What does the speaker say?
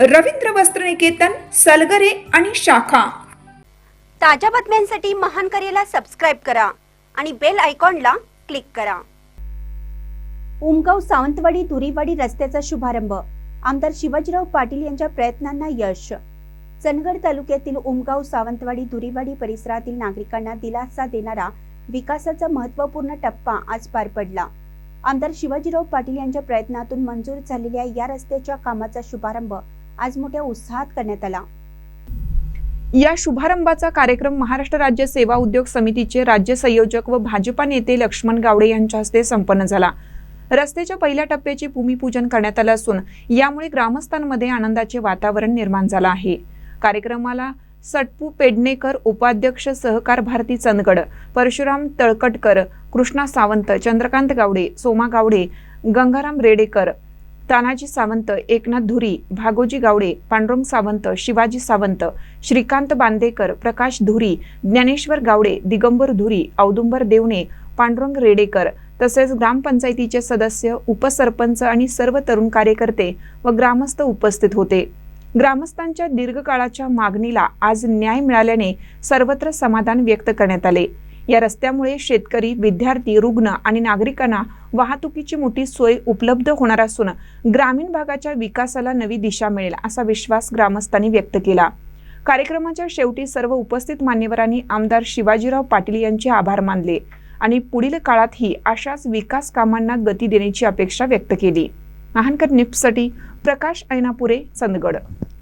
रवींद्र वस्त्रनिकेतन सलगरे आणि शाखा. ताज्या बातम्यांसाठी महान करेला सबस्क्राईब करा आणि बेल आयकॉनला क्लिक करा. उमगाव सावंतवाडी दुरीवाडी रस्त्याचा शुभारंभ. आमदार शिवाजीराव पाटील यांच्या प्रयत्नांना यश. चंदगड तालुक्यातील उमगाव सावंतवाडी दुरीवाडी परिसरातील नागरिकांना दिलासा देणारा विकासाचा महत्त्वपूर्ण टप्पा आज पार पडला. आमदार शिवाजीराव पाटील यांच्या प्रयत्नातून मंजूर झालेल्या या रस्त्याच्या कामाचा शुभारंभ आज मोठ्या उत्साहात करण्यात आला. या शुभारंभाचा कार्यक्रम महाराष्ट्र राज्य सेवा उद्योग समितीचे राज्य संयोजक व भाजपा नेते लक्ष्मण गावडे यांच्या हस्ते संपन्न झाला. रस्त्याच्या पहिल्या टप्प्याचे भूमिपूजन करण्यात आलं असून यामुळे ग्रामस्थांमध्ये आनंदाचे वातावरण निर्माण झालं आहे. कार्यक्रमाला सटपू पेडणेकर उपाध्यक्ष सहकार भारती चंदगड परशुराम तळकटकर कृष्णा सावंत चंद्रकांत गावडे सोमा गावडे गंगाराम रेडेकर तानाजी सावंत एकनाथ धुरी भागोजी गावडे पांडुरंग सावंत शिवाजी सावंत श्रीकांत बांदेकर प्रकाश धुरी ज्ञानेश्वर गावडे दिगंबर धुरी औदुंबर देवणे पांडुरंग रेडेकर तसेच ग्रामपंचायतीचे सदस्य उपसरपंच आणि सर्व तरुण कार्यकर्ते व ग्रामस्थ उपस्थित होते. ग्रामस्थांच्या दीर्घकाळाच्या मागणीला आज न्याय मिळाल्याने सर्वत्र समाधान व्यक्त करण्यात आले. या रस्त्यामुळे शेतकरी विद्यार्थी रुग्ण आणि नागरिकांना वाहतुकीची मोठी सोय उपलब्ध होणार असून ग्रामीण भागाच्या विकासाला नवी दिशा मिळेल असा विश्वास ग्रामस्थांनी व्यक्त केला. कार्यक्रमाच्या शेवटी सर्व उपस्थित मान्यवरांनी आमदार शिवाजीराव पाटील यांचे आभार मानले आणि पुढील काळातही अशाच विकास कामांना गती देण्याची अपेक्षा व्यक्त केली. महानकर निप्ससाठी प्रकाश ऐनापुरे चंदगड.